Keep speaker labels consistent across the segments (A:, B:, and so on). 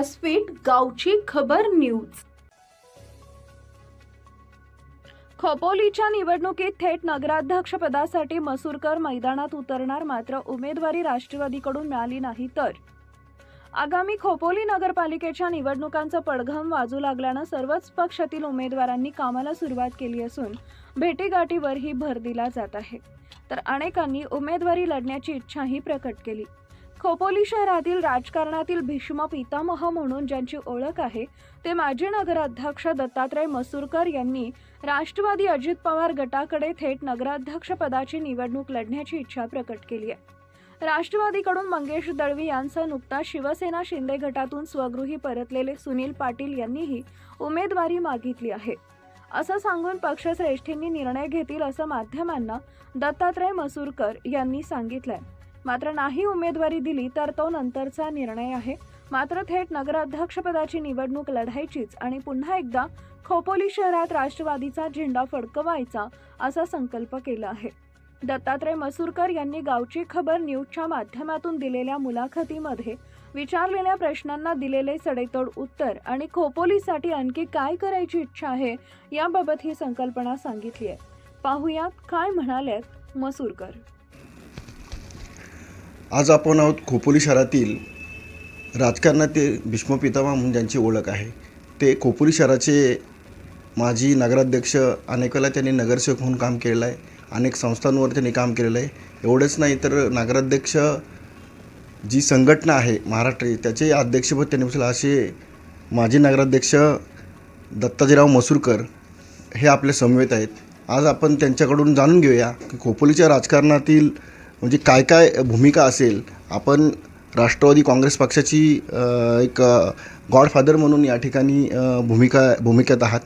A: व्यासपीठ गावची खबर न्यूज. खोपोलीच्या निवडणुकीत थेट नगराध्यक्ष पदासाठी मसूरकर मैदानात उतरणार मात्र उमेदवारी राष्ट्रवादीकडून मिळाली नाही तर. आगामी खोपोली नगरपालिकेच्या निवडणुकांचा पडघम वाजू लागल्यानं सर्वच पक्षातील उमेदवारांनी कामाला सुरुवात केली असून भेटीगाठीवरही भर दिला जात आहे. तर अनेकांनी उमेदवारी लढण्याची इच्छाही प्रकट केली. खोपोली शहरातील राजकारणातील भीष्म पितामह म्हणून ज्यांची ओळख आहे ते माजी नगराध्यक्ष दत्तात्रय मसूरकर यांनी राष्ट्रवादी अजित पवार गटाकडे थेट नगराध्यक्ष पदाची निवडणूक लढण्याची इच्छा प्रकट केली आहे. राष्ट्रवादीकडून मंगेश दळवी यांचा नुकताच शिवसेना शिंदे गटातून स्वगृही परतलेले सुनील पाटील यांनीही उमेदवारी मागितली आहे. असं सांगून पक्षश्रेष्ठींनी निर्णय घेतील असं माध्यमांना दत्तात्रय मसूरकर यांनी सांगितलंय. मात्र नाही उमेदवारी दिली तर तो नंतरचा निर्णय आहे. मात्र थेट नगराध्यक्षपदाची निवडणूक लढायचीच आणि पुन्हा एकदा खोपोली शहरात राष्ट्रवादीचा झेंडा फडकवायचा असा संकल्प केला आहे. दत्तात्रय मसूरकर यांनी गावची खबर न्यूजच्या माध्यमातून दिलेल्या मुलाखतीमध्ये विचारलेल्या प्रश्नांना दिलेले सडेतोड उत्तर आणि खोपोलीसाठी आणखी काय करायची इच्छा आहे याबाबत ही संकल्पना सांगितली आहे पाहुयात काय म्हणालेत मसूरकर.
B: आज आपण आहोत खोपोली शहरातील राजकारणातील भीष्म पितामह म्हणून ज्यांची ओळख आहे. ते खोपोली शहराचे माजी नगराध्यक्ष अनेक त्यांनी नगरसेवक म्हणून काम केलेलं आहे. अनेक संस्थांवर त्यांनी काम केलेलं आहे. एवढंच नाही तर नगराध्यक्ष जी संघटना आहे महाराष्ट्र त्याचे अध्यक्षपद त्यांनी बसलं असे माजी नगराध्यक्ष दत्ताजीराव मसूरकर हे आपले समवेत आहेत. आज आपण त्यांच्याकडून जाणून घेऊया की खोपोलीच्या राजकारणातील म्हणजे काय काय भूमिका असेल आपण राष्ट्रवादी काँग्रेस पक्षाची एक गॉडफादर म्हणून या ठिकाणी भूमिका भूमिकेत आहात.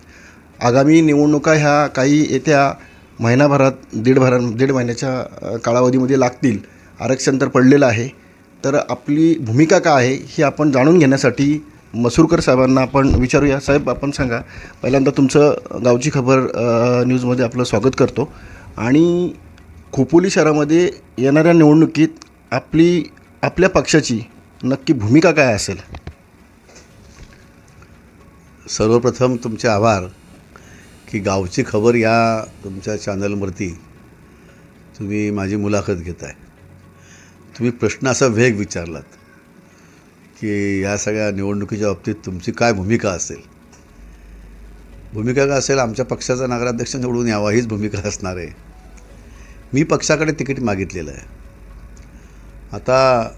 B: आगामी निवडणुका ह्या काही येत्या महिनाभरात दीड भरा दीड महिन्याच्या काळावधीमध्ये कालावधीमध्ये लागतील. आरक्षण तर पडलेलं आहे. तर आपली भूमिका काय आहे ही आपण जाणून घेण्यासाठी मसूरकर साहेबांना आपण विचारूया. साहेब आपण सांगा. पहिल्यांदा तुमचं गावची खबर न्यूजमध्ये आपलं स्वागत करतो. आणि खोपोली शहरामध्ये येणाऱ्या निवडणुकीत आपली आपल्या पक्षाची नक्की भूमिका काय असेल?
C: सर्वप्रथम तुमचे आभार की गावची खबर या तुमच्या चॅनलवरती तुम्ही माझी मुलाखत घेत आहे तुम्ही प्रश्न असा वेग विचारलात की या सगळ्या निवडणुकीच्या बाबतीत तुमची काय भूमिका असेल? भूमिका काय असेल? आमच्या पक्षाचा नगराध्यक्ष निवडून यावा हीच भूमिका असणार आहे. मी पक्षाकडे तिकीट मागितलेलं आहे. आता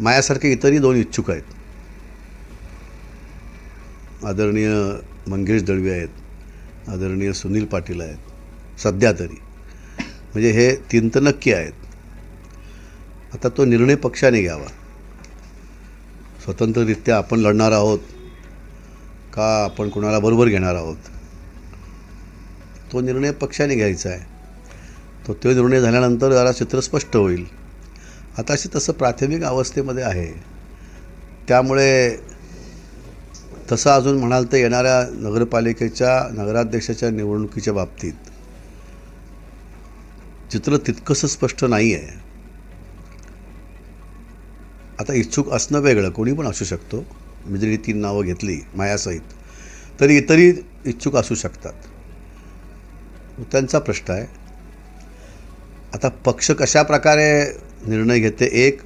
C: माझ्यासारखे इतरही दोन इच्छुक आहेत. आदरणीय मंगेश दळवी आहेत. आदरणीय सुनील पाटील आहेत. सध्या तरी. म्हणजे हे तीन तर नक्की आहेत. आता तो निर्णय पक्षाने घ्यावा. स्वतंत्ररित्या आपण लढणार आहोत का आपण कोणाला बरोबर घेणार आहोत? तो निर्णय पक्षाने घ्यायचा आहे. तो निर्णय झाल्यानंतर जरा चित्र स्पष्ट होईल. आताशी तसं प्राथमिक अवस्थेमध्ये आहे. त्यामुळे तसं अजून म्हणाल तर येणाऱ्या नगरपालिकेच्या नगराध्यक्षाच्या निवडणुकीच्या बाबतीत चित्र तितकंसं स्पष्ट नाही आहे आता इच्छुक असणं वेगळं कोणी पण असू शकतो. मी जरी तीन नावं घेतली मायासहित तरी इतरही इच्छुक असू शकतात. त्यांचा प्रश्न आहे आता पक्ष कशा प्रकारे निर्णय घेते एक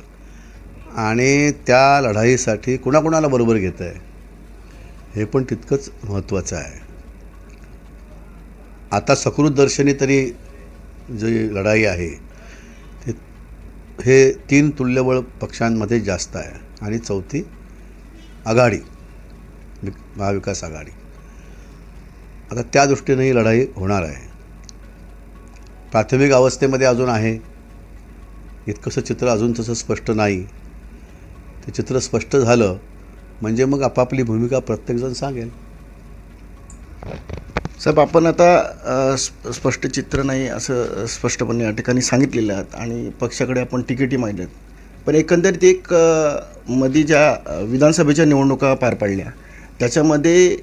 C: आणि त्या लढाईसाठी कुणाकुणाला बरोबर घेतं आहे हे पण तितकंच महत्त्वाचं आहे. आता सकृत दर्शनी तरी जी लढाई आहे ते हे तीन तुल्यबळ पक्षांमध्ये जास्त आहे. आणि चौथी आघाडी महाविकास आघाडी. आता त्या दृष्टीने ही लढाई होणार आहे. प्राथमिक अवस्थेमध्ये अजून आहे. इतकंसं चित्र अजून तसं स्पष्ट नाही. ते चित्र स्पष्ट झालं म्हणजे मग आपापली भूमिका प्रत्येकजण सांगेल.
B: साहेब आपण आता स्प- स्पष्ट चित्र नाही असं स्पष्टपणे या ठिकाणी सांगितलेलं आहात आणि पक्षाकडे आपण तिकिटी मागल्यात पण एकंदरीत एक मधी मध्ये ज्या विधानसभेच्या निवडणुका पार पाडल्या त्याच्यामध्ये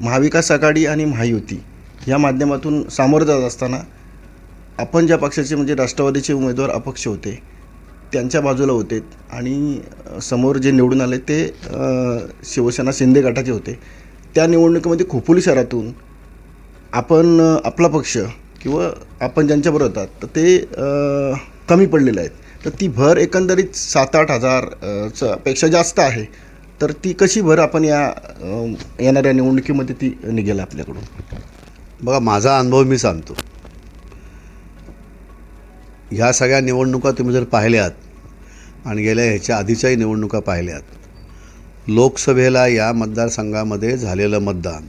B: महाविकास आघाडी आणि महायुती या माध्यमातून सामोरं जात असताना आपण ज्या पक्षाचे म्हणजे राष्ट्रवादीचे उमेदवार अपक्ष होते त्यांच्या बाजूला होते आणि समोर जे निवडून आले ते शिवसेना शिंदे गटाचे होते. त्या निवडणुकीमध्ये खोपोली शहरातून आपण आपला पक्ष किंवा आपण ज्यांच्याबरोबर होतात तर ते कमी पडलेले आहेत. तर ती भर एकंदरीत सात आठ हजारपेक्षा जास्त आहे. तर ती कशी भर आपण या येणाऱ्या निवडणुकीमध्ये ती निघेल आपल्याकडून?
C: बघा माझा अनुभव मी सांगतो. ह्या सगळ्या निवडणुका तुम्ही जर पाहिल्यात आणि गेल्या ह्याच्या आधीच्याही निवडणुका पाहिल्यात लोकसभेला या मतदारसंघामध्ये झालेलं मतदान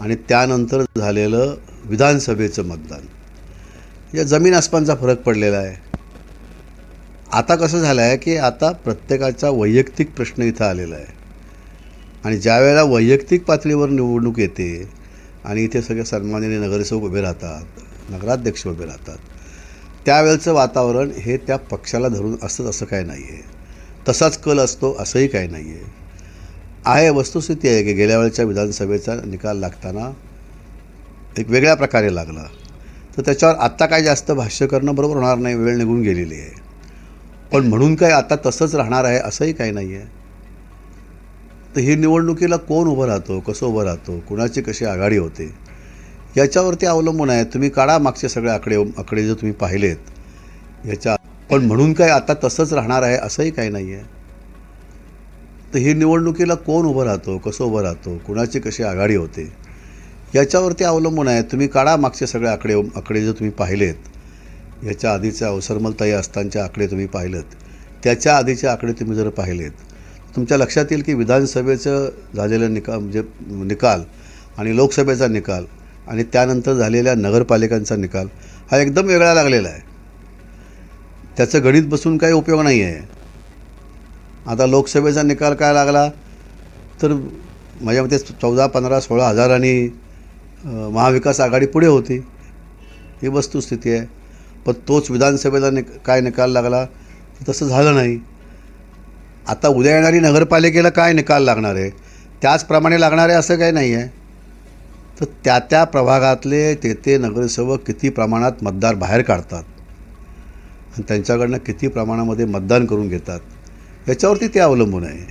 C: आणि त्यानंतर झालेलं विधानसभेचं मतदान या जमीन आसमानचा फरक पडलेला आहे. आता कसं झालं आहे की आता प्रत्येकाचा वैयक्तिक प्रश्न इथं आलेला आहे. आणि ज्यावेळेला वैयक्तिक पातळीवर निवडणूक येते आणि इथे सगळे सन्माननीय नगरसेवक उभे राहतात नगराध्यक्ष उभे राहतात त्यावेळचं वातावरण हे त्या पक्षाला धरून असतं असं काय नाही आहे तसाच कल असतो असंही काही नाही आहे आहे वस्तुस्थिती आहे की गेल्या वेळच्या विधानसभेचा निकाल लागताना एक वेगळ्या प्रकारे लागला. तर त्याच्यावर आत्ता काय जास्त भाष्य करणं बरोबर होणार नाही वेळ निघून गेलेली आहे. पण म्हणून काय आता तसंच राहणार आहे असंही काही नाही आहे तर ही निवडणुकीला कोण उभं राहतो कसं उभं राहतो कुणाची कशी आघाडी होते याच्यावरती अवलंबून आहे. तुम्ही काढा मागचे सगळे आकडे आकडे जर तुम्ही पाहिलेत. याच्या पण म्हणून काय आता तसंच राहणार आहे असंही काही नाही आहे तर ही निवडणुकीला कोण उभं राहतो कसं उभं राहतो कुणाची कशी आघाडी होते याच्यावरती अवलंबून आहे. तुम्ही काढा मागचे सगळे आकडे आकडे जर तुम्ही पाहिलेत. याच्या आधीचे अवसरमलताई असतांचे आकडे तुम्ही पाहिलेत. त्याच्या आधीचे आकडे तुम्ही जर पाहिलेत तुमच्या लक्षात येईल की विधानसभेचं झालेलं निकाल म्हणजे निकाल आणि लोकसभेचा निकाल आणि त्यानंतर झालेल्या नगरपालिकांचा निकाल हा एकदम वेगळा लागलेला आहे. त्याचं गणित बसून काही उपयोग नाही आहे. आता लोकसभेचा निकाल काय लागला? तर माझ्या मते चौदा पंधरा सोळा हजारांनी महाविकास आघाडी पुढे होती. ही वस्तुस्थिती आहे. पण तोच विधानसभेला निक काय निकाल लागला? तर तसं झालं नाही. आता उद्या येणारी नगरपालिकेला काय निकाल लागणार आहे? त्याचप्रमाणे लागणार आहे असं काही नाही आहे. तर त्या त्या प्रभागातले ते ते नगरसेवक किती प्रमाणात मतदार बाहेर काढतात? आणि त्यांच्याकडनं किती प्रमाणामध्ये मतदान करून घेतात? याच्यावरती ते अवलंबून आहे.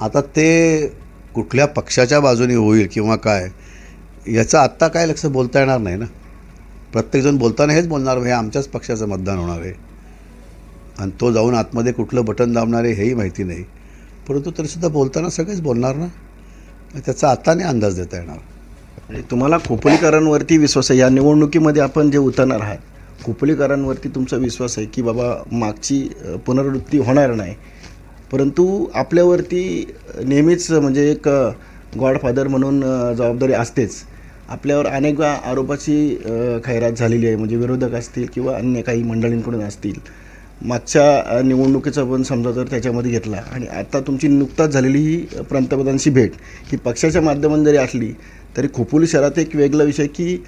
C: आता ते कुठल्या पक्षाच्या बाजूने होईल किंवा काय याचं आत्ता काय लक्ष बोलता येणार नाही ना? प्रत्येकजण बोलताना हेच बोलणार हे आमच्याच पक्षाचं मतदान होणार आहे. आणि तो जाऊन आतमध्ये कुठलं बटन दाबणार आहे हेही माहिती नाही. परंतु तरीसुद्धा बोलताना सगळेच बोलणार ना? त्याचा आत्ताने नाही अंदाज देता येणार.
B: म्हणजे तुम्हाला खोपोलीकरांवरती विश्वास आहे. या निवडणुकीमध्ये आपण जे उतरणार आहात खोपोलीकरांवरती तुमचा विश्वास आहे की बाबा मागची पुनरावृत्ती होणार नाही. परंतु आपल्यावरती नेहमीच म्हणजे एक गॉडफादर म्हणून जबाबदारी असतेच. आपल्यावर अनेक वेळा आरोपाची खैरात झालेली आहे. म्हणजे विरोधक असतील किंवा अन्य काही मंडळींकडून असतील. मागच्या निवडणुकीचा पण समजा जर त्याच्यामध्ये घेतला आणि आता तुमची नुकताच झालेली ही पंतप्रधानांची भेट ही पक्षाच्या माध्यमातून जरी असली तरी खोपोली शहरात एक वेगळा विषय की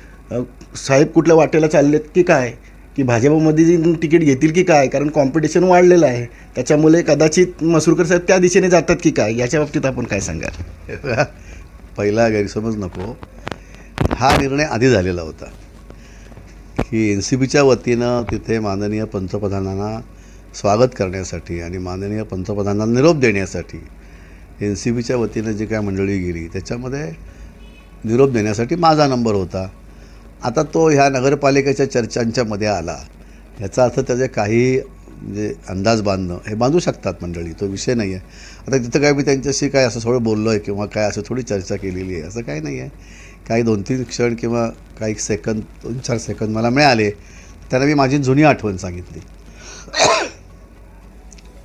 B: साहेब कुठल्या वाटेला चाललेत की काय? की भाजपमध्ये जी तिकीट घेतील की काय? कारण कॉम्पिटिशन वाढलेलं आहे. त्याच्यामुळे कदाचित मसुरकर साहेब त्या दिशेने जातात की काय? याच्या बाबतीत आपण काय सांगाल?
C: पहिला गैरसमज नको. हा निर्णय आधी झालेला होता. की एन सी बीच्या वतीनं तिथे माननीय पंतप्रधानांना स्वागत करण्यासाठी आणि माननीय पंतप्रधानांना निरोप देण्यासाठी एन सी बीच्या वतीनं जी काय मंडळी गेली त्याच्यामध्ये निरोप देण्यासाठी माझा नंबर होता. आता तो ह्या नगरपालिकेच्या चर्चांच्यामध्ये आला. याचा अर्थ त्याचे काही म्हणजे अंदाज बांधणं हे बांधू शकतात मंडळी तो विषय नाही आहे आता तिथं काय मी त्यांच्याशी काय असं थोडं बोललो आहे किंवा काय असं थोडी चर्चा केलेली आहे असं काही नाही आहे काही दोन तीन क्षण किंवा काही सेकंद दोन चार सेकंद मला मिळाले त्यांना मी माझी जुनी आठवण सांगितली.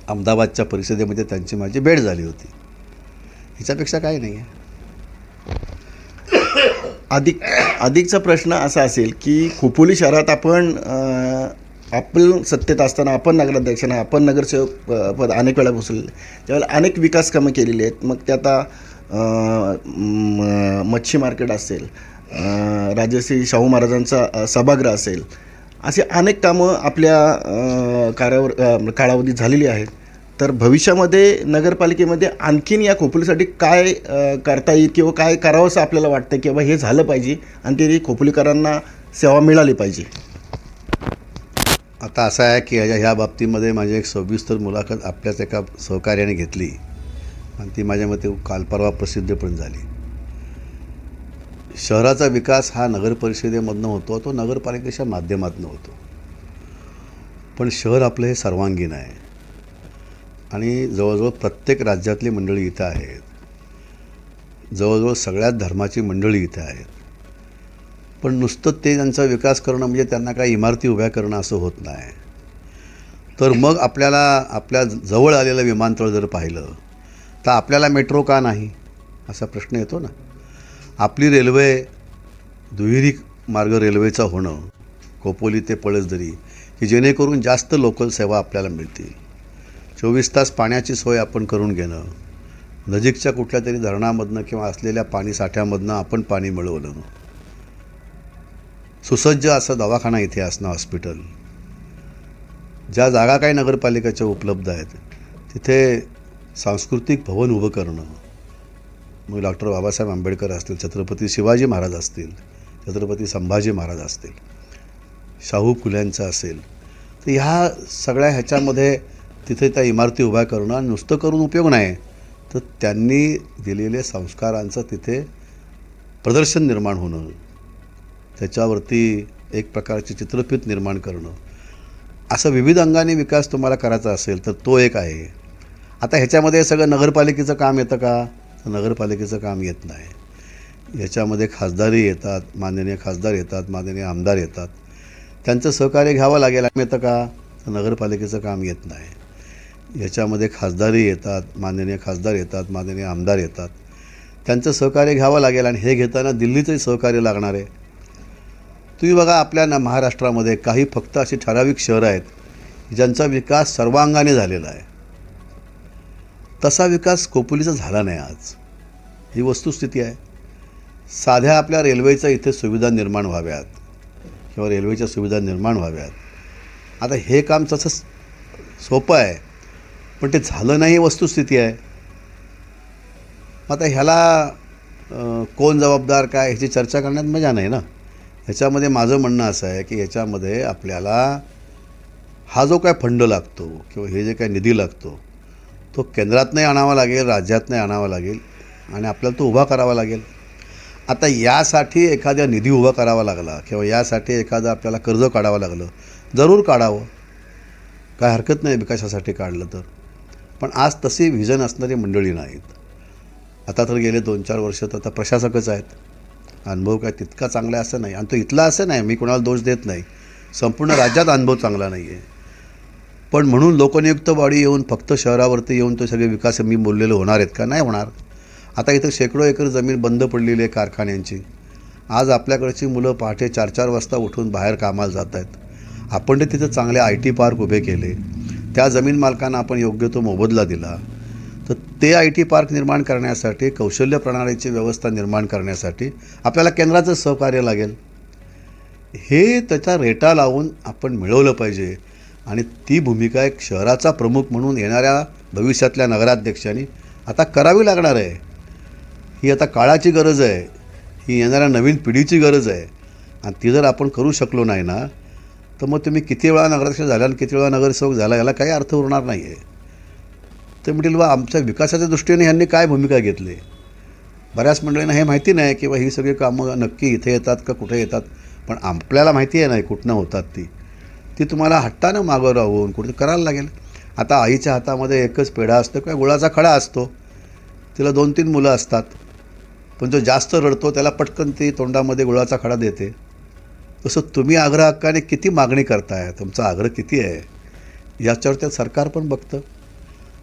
C: अहमदाबादच्या परिषदेमध्ये त्यांची माझी भेट झाली होती. ह्याच्यापेक्षा काही नाही आहे
B: अधिक अधिकचा प्रश्न असा असेल की खोपोली शहरात आपण आपण सत्तेत असताना आपण नगराध्यक्षांना आपण नगरसेवक पद अनेक वेळा बसवलेले त्यावेळेला अनेक विकास कामं केलेली आहेत मग ते आता मच्छी मार्केट असेल राजश्री शाहू महाराजांचा सभागृह असेल असे अनेक कामं आपल्या कार्यावर काळावधीत कालावधीत झालेली आहेत. तर भविष्यामध्ये नगरपालिकेमध्ये आणखीन या खोपोलीसाठी काय करता येईल किंवा काय करावं असं आपल्याला वाटतं की बाबा हे झालं पाहिजे आणि ते खोपोलीकरांना सेवा मिळाली पाहिजे?
C: आता असं आहे की ह्या बाबतीमध्ये माझी एक सविस्तर मुलाखत आपल्याच एका सहकार्याने घेतली. आणि ती माझ्या मते काल परवा प्रसिद्ध पण झाली. शहराचा विकास हा नगरपरिषदेमधनं होतो तो नगरपालिकेच्या माध्यमातून होतो. पण शहर आपलं हे सर्वांगीण आहे. आणि जवळजवळ प्रत्येक राज्यातली मंडळी इथं आहेत. जवळजवळ सगळ्याच धर्माची मंडळी इथं आहेत. पण नुसतं ते त्यांचा विकास करणं म्हणजे त्यांना काही इमारती उभ्या करणं असं होत नाही. तर मग आपल्याला आपल्या जवळ आलेलं विमानतळ जर पाहिलं तर आपल्याला मेट्रो का नाही? असा प्रश्न येतो ना. आपली रेल्वे दुहेरी मार्ग रेल्वेचा होणं खोपोली ते पळसदरी की जेणेकरून जास्त लोकल सेवा आपल्याला मिळतील. चोवीस तास पाण्याची सोय आपण करून घेणं नजीकच्या कुठल्या तरी धरणामधनं किंवा असलेल्या पाणी साठ्यामधनं आपण पाणी मिळवलं सुसज्ज असा दवाखाना इथे असणं हॉस्पिटल ज्या जागा काही नगरपालिकेच्या उपलब्ध आहेत तिथे सांस्कृतिक भवन उभं करणं. मग डॉक्टर बाबासाहेब आंबेडकर असतील छत्रपती शिवाजी महाराज असतील छत्रपती संभाजी महाराज असतील शाहू फुल्यांचं असेल तर ह्या सगळ्या ह्याच्यामध्ये तिथे त्या इमारती उभ्या करणं आणि नुसतं करून उपयोग नाही. तर त्यांनी दिलेल्या संस्कारांचं तिथे प्रदर्शन निर्माण होणं. त्याच्यावरती एक प्रकारचे चित्रफित निर्माण करणं. असं विविध अंगाने विकास तुम्हाला करायचा असेल तर तो एक आहे. आता ह्याच्यामध्ये सगळं नगरपालिकेचं काम येतं का? तर नगरपालिकेचं काम येत नाही. याच्यामध्ये खासदारही येतात माननीय खासदार येतात माननीय आमदार येतात. त्यांचं सहकार्य घ्यावं लागेल येतं का? तर नगरपालिकेचं काम येत नाही. याच्यामध्ये खासदारही येतात माननीय खासदार येतात माननीय आमदार येतात. त्यांचं सहकार्य घ्यावं लागेल आणि हे घेताना दिल्लीचंही सहकार्य लागणार आहे. तुम्ही बघा आपल्या ना महाराष्ट्रामध्ये काही फक्त अशी ठराविक शहरं आहेत ज्यांचा विकास सर्वांगाने झालेला आहे. तसा विकास कोपुलीचा झाला नाही आज. ही वस्तुस्थिती आहे. साध्या आपल्या रेल्वेच्या इथे सुविधा निर्माण व्हाव्यात किंवा रेल्वेच्या सुविधा निर्माण व्हाव्यात. आता हे काम तसं सोपं आहे. पण ते झालं नाही वस्तुस्थिती आहे. आता ह्याला कोण जबाबदार काय ह्याची चर्चा करण्यात मजा नाही ना. ह्याच्यामध्ये माझं म्हणणं असं आहे की ह्याच्यामध्ये आपल्याला हा जो काय फंड लागतो किंवा हे जे काय निधी लागतो तो केंद्रातनंही आणावा लागेल राज्यातनंही आणावा लागेल आणि आपल्याला तो उभा करावा लागेल. आता यासाठी एखाद्या निधी उभा करावा लागला किंवा यासाठी एखादं आपल्याला कर्ज काढावं लागलं जरूर काढावं. काय हरकत नाही विकासासाठी काढलं तर. पण आज तशी व्हिजन असणारी मंडळी नाहीत. आता तर गेले दोन चार वर्ष तर आता प्रशासकच आहेत. अनुभव काय तितका चांगला असं नाही. आणि तो इथला असं नाही मी कोणाला दोष देत नाही. संपूर्ण राज्यात अनुभव चांगला नाही आहे पण म्हणून लोकनियुक्त बॉडी येऊन फक्त शहरावरती येऊन तो सगळे विकास मी बोललेले होणार आहेत का? नाही होणार. आता इथं शेकडो एकर जमीन बंद पडलेली आहे कारखान्यांची. आज आपल्याकडची मुलं पहाटे चार चार वाजता उठून बाहेर कामाला जात आहेत आपण ते तिथं चांगले आय टी पार्क उभे केले. त्या जमीन मालकांना आपण योग्य तो मोबदला दिला तर ते आय टी पार्क निर्माण करण्यासाठी कौशल्य प्रणालीची व्यवस्था निर्माण करण्यासाठी आपल्याला केंद्राचं सहकार्य लागेल. हे त्याचा रेटा लावून आपण मिळवलं पाहिजे. आणि ती भूमिका एक शहराचा प्रमुख म्हणून येणाऱ्या भविष्यातल्या नगराध्यक्षांनी आता करावी लागणार आहे. ही आता काळाची गरज आहे. ही येणाऱ्या नवीन पिढीची गरज आहे. आणि ती जर आपण करू शकलो नाही ना तर मग तुम्ही किती वेळा नगराध्यक्ष झाला आणि किती वेळा नगरसेवक झाला याला काही अर्थ उरणार नाही आहे ते म्हणतील बा आमच्या विकासाच्या दृष्टीने ह्यांनी काय भूमिका घेतली? बऱ्याच मंडळींना हे माहिती नाही की बा ही सगळी कामं नक्की इथे येतात का कुठे येतात? पण आपल्याला माहिती आहे नाही कुठनं होतात ती. ती तुम्हाला हट्टानं मागं राहून कुठे करायला लागेल. आता आईच्या हातामध्ये एकच पेढा असतो किंवा गुळाचा खडा असतो. तिला दोन तीन मुलं असतात. पण जो जास्त रडतो त्याला पटकन ती तोंडामध्ये गुळाचा खडा देते. तसं तुम्ही आग्रह हक्काने किती मागणी करताय? तुमचा आग्रह किती आहे? याच्यावर त्या सरकार पण बघतं.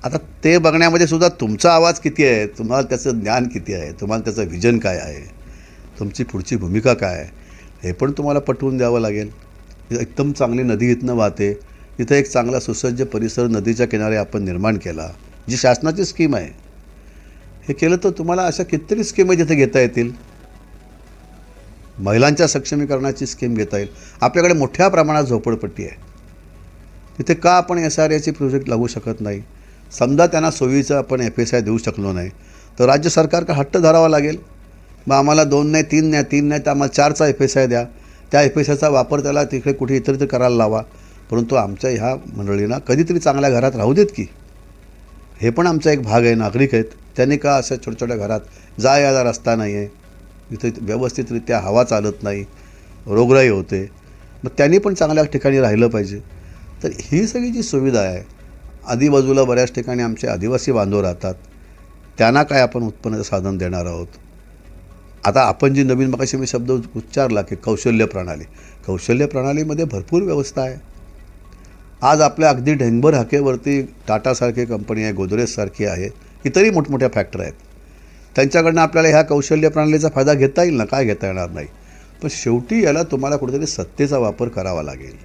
C: आता ते बघण्यामध्ये सुद्धा तुमचा आवाज किती आहे? तुम्हाला त्याचं ज्ञान किती आहे? तुम्हाला त्याचं व्हिजन काय आहे? तुमची पुढची भूमिका काय आहे? हे पण तुम्हाला पटवून द्यावं लागेल. एकदम चांगली नदी इथनं वाहते. इथं एक चांगला सुसज्ज परिसर नदीच्या किनारे आपण निर्माण केला. जी शासनाची स्कीम आहे. हे केलं तर तुम्हाला अशा कितीतरी स्कीम जिथे घेता येतील. महिलांच्या सक्षमीकरणाची स्कीम घेता येईल. आपल्याकडे मोठ्या प्रमाणात झोपडपट्टी आहे. तिथे का आपण एस आर एची प्रोजेक्ट लागू शकत नाही? समजा त्यांना सोयीचं आपण एफ एस आय देऊ शकलो नाही तर राज्य सरकार का हट्ट धरावा लागेल. मग आम्हाला दोन नाही तीन नाही तीन नाही तर आम्हाला चारचा एफ एस आय द्या. त्या एफ एस आयचा वापर त्याला तिकडे कुठे इतर करायला लावा. परंतु आमच्या ह्या मंडळींना कधीतरी चांगल्या घरात राहू देत की. हे पण आमचा एक भाग आहे नागरिक आहेत. त्यांनी का अशा छोट्या छोट्या घरात जा यायला रस्ता नाही आहे इथे व्यवस्थितरित्या हवा चालत नाही रोगराई होते. मग त्यांनी पण चांगल्या ठिकाणी राहिलं पाहिजे. तर ही सगळी जी सुविधा आहे आजूबाजूला बऱ्याच ठिकाणी आमचे आदिवासी बांधव राहतात. त्यांना काय आपण उत्पन्नाचं साधन देणार आहोत? आता आपण जी नवीन मगाशी मी शब्द उच्चारला की कौशल्य प्रणाली. कौशल्य प्रणालीमध्ये भरपूर व्यवस्था आहे. आज आपल्या अगदी ढेंगभर हाकेवरती टाटासारखी कंपनी आहे गोदरेजसारखी आहे. इतरही मोठमोठ्या फॅक्टरी आहेत. त्यांच्याकडनं आपल्याला ह्या कौशल्य प्रणालीचा फायदा घेता येईल ना? काय घेता येणार नाही? पण शेवटी याला तुम्हाला कुठेतरी सत्तेचा वापर करावा लागेल.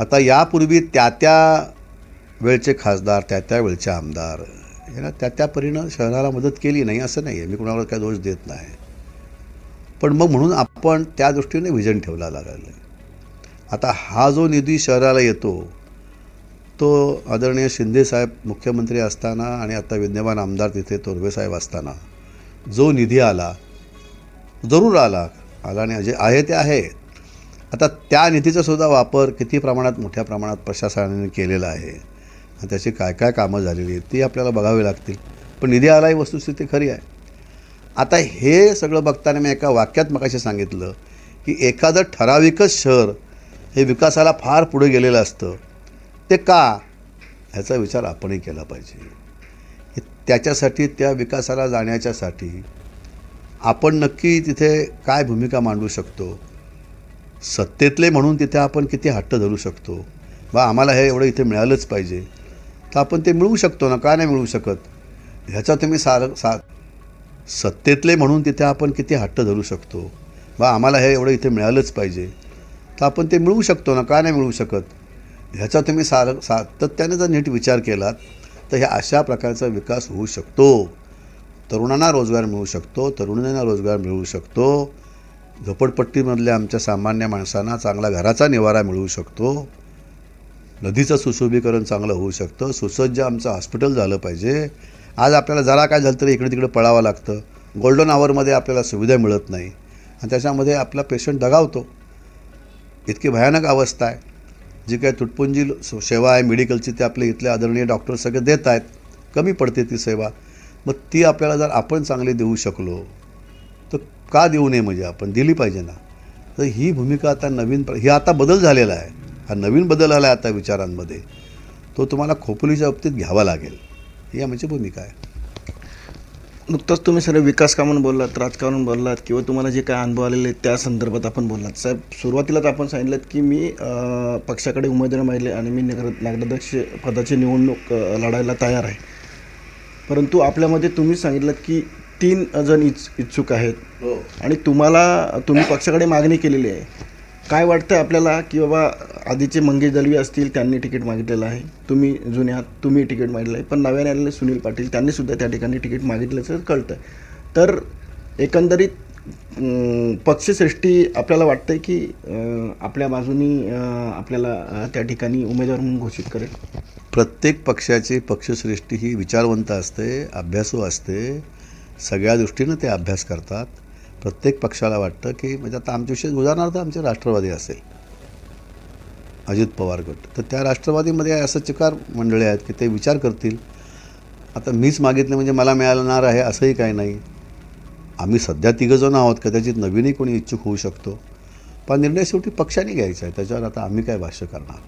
C: आता यापूर्वी त्या त्या वेळचे खासदार त्या त्या वेळचे आमदार यांना त्या त्या परीनं शहराला मदत केली नाही असं नाही आहे मी कुणावर काय दोष देत नाही. पण मग म्हणून आपण त्या दृष्टीने विजन ठेवला लागलं. आता हा जो निधी शहराला येतो तो आदरणीय शिंदेसाहेब मुख्यमंत्री असताना आणि आता विद्यमान आमदार तिथे तोरवेसाहेब असताना जो निधी आला जरूर आला आला आणि जे आहे ते आहे. आता त्या निधीचा सुद्धा वापर किती प्रमाणात मोठ्या प्रमाणात प्रशासनाने केलेला आहे आणि त्याची काय काय कामं झालेली आहेत ती आपल्याला बघावी लागतील. पण निधी आला ही वस्तुस्थिती खरी आहे. आता हे सगळं बघताना मी एका वाक्यात मकाशी सांगितलं की एखादं ठराविकच शहर हे विकासाला फार पुढे गेलेलं असतं. ते का? ह्याचा विचार आपणही केला पाहिजे. त्याच्यासाठी त्या विकासाला जाण्याच्यासाठी आपण नक्की तिथे काय भूमिका मांडू शकतो? सत्तेतले म्हणून तिथे आपण किती हट्ट धरू शकतो? बा आम्हाला हे एवढं इथे मिळालंच पाहिजे. तर आपण ते मिळवू शकतो ना? का नाही मिळवू शकत? ह्याचा तुम्ही सार सा सत्तेतले म्हणून तिथे आपण किती हट्ट धरू शकतो? बा आम्हाला हे एवढं इथे मिळालंच पाहिजे. तर आपण ते मिळवू शकतो ना? का नाही मिळवू शकत? ह्याचा तुम्ही सार सातत्याने जर नीट विचार केलात तर ह्या अशा प्रकारचा विकास होऊ शकतो. तरुणांना रोजगार मिळू शकतो तरुणींना रोजगार मिळू शकतो. झोपडपट्टीमधल्या आमच्या सामान्य माणसांना चांगला घराचा निवारा मिळू शकतो. नदीचं सुशोभीकरण चांगलं होऊ शकतं. सुसज्ज आमचं हॉस्पिटल झालं पाहिजे. आज आपल्याला जरा काय झालं तरी इकडे तिकडे पळावं लागतं. गोल्डन आवरमध्ये आपल्याला सुविधा मिळत नाही. आणि त्याच्यामध्ये आपला पेशंट दगावतो. इतकी भयानक अवस्था आहे. जी काय तुटपुंजी सेवा आहे मेडिकलची ते आपले इथले आदरणीय डॉक्टर सगळे देत आहेत कमी पडते ती सेवा. मग ती आपल्याला जर आपण चांगली देऊ शकलो तर का देऊ नये म्हणजे आपण? दिली पाहिजे ना. तर ही भूमिका आता नवीन ही आता बदल झालेला आहे. हा नवीन बदल आला आहे आता विचारांमध्ये. तो तुम्हाला खोपोलीच्या बाबतीत घ्यावा लागेल. ही आमची भूमिका आहे.
B: नुकतंच तुम्ही सर्व विकास कामून बोललात राजकारण बोललात किंवा तुम्हाला जे काय अनुभव आलेले आहेत त्या संदर्भात आपण बोललात. साहेब सुरुवातीलाच आपण सांगितलं की मी पक्षाकडे उमेदवार माहिले आणि मी नगर नगराध्यक्ष पदाची निवडणूक लढायला तयार आहे. परंतु आपल्यामध्ये तुम्ही सांगितलं की तीन जण इच्छ इच्छुक आहेत. आणि तुम्हाला तुम्ही पक्षाकडे मागणी केलेली आहे. काय वाटतं आपल्याला की बाबा आधीचे मंगेश दलवी असतील त्यांनी तिकीट मागितलेलं आहे. तुम्ही जुन्या तुम्ही तिकीट मागितलं आहे. पण नव्याने आलेले सुनील पाटील त्यांनी सुद्धा त्या ठिकाणी तिकीट मागितल्याचं कळतं तर एकंदरीत पक्षश्रेष्ठी आपल्याला वाटतंय की आपल्या बाजूनी आपल्याला त्या ठिकाणी उमेदवार म्हणून घोषित करेल?
C: प्रत्येक पक्षाची पक्षश्रेष्ठी ही विचारवंत असते अभ्यासू असते. सगळ्या दृष्टीनं ते अभ्यास करतात. प्रत्येक पक्षाला वाटतं की म्हणजे आता आमच्याविषयी उदाहरणार्थ आमचे राष्ट्रवादी असेल. अजित पवार गट. तर त्या राष्ट्रवादीमध्ये असं चिकार मंडळी आहेत की ते विचार करतील. आता मीच मागितलं म्हणजे मला मिळालणार आहे असंही काही नाही. आम्ही सध्या तिघंजण आहोत कदाचित नवीनही कोणी इच्छुक होऊ शकतो. पण निर्णय शेवटी पक्षाने घ्यायचा आहे त्याच्यावर आता आम्ही काय भाष्य करणार?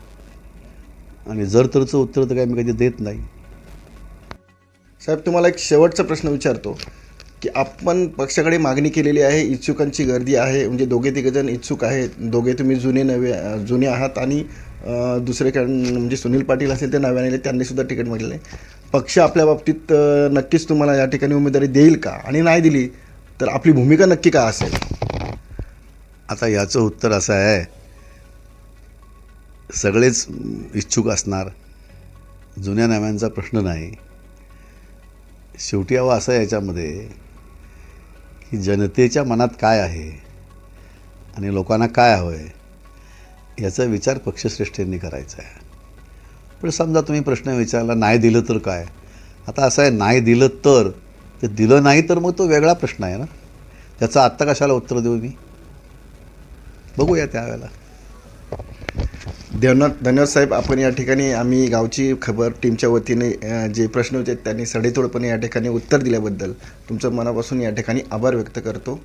C: आणि जर तरचं उत्तर तर काय मी कधी देत नाही.
B: साहेब तुम्हाला एक शेवटचा प्रश्न विचारतो. की आपण पक्षाकडे मागणी केलेली आहे इच्छुकांची गर्दी आहे म्हणजे दोघे तिघजण इच्छुक आहेत दोघे तुम्ही जुने नवे जुने आहात आणि दुसरे म्हणजे सुनील पाटील असेल ते नव्याने आले त्यांनीसुद्धा तिकीट मागितलं. आहे पक्ष आपल्या बाबतीत नक्कीच तुम्हाला या ठिकाणी उमेदवारी देईल का? आणि नाही दिली तर आपली भूमिका नक्की काय असेल?
C: आता याचं उत्तर असं आहे सगळेच इच्छुक असणार. जुन्या नव्यांचा प्रश्न नाही. शेवटी हवा असं आहे याच्यामध्ये की जनतेच्या मनात काय आहे आणि लोकांना काय हवं आहे याचा विचार पक्षश्रेष्ठींनी करायचा आहे. पण समजा तुम्ही प्रश्न विचारला नाही दिलं तर काय? आता असं आहे नाही दिलं तर ते दिलं नाही तर मग तो वेगळा प्रश्न आहे ना? त्याचं आत्ता कशाला उत्तर देऊ मी? बघूया त्यावेळेला.
B: धन्यवाद धन्यवाद साहेब आपण या ठिकाणी आम्ही गावची खबर टीमच्या वतीने जे प्रश्न होते त्यांनी सडेतोडपणे या ठिकाणी उत्तर दिल्याबद्दल तुमचं मनापासून या ठिकाणी आभार व्यक्त करतो.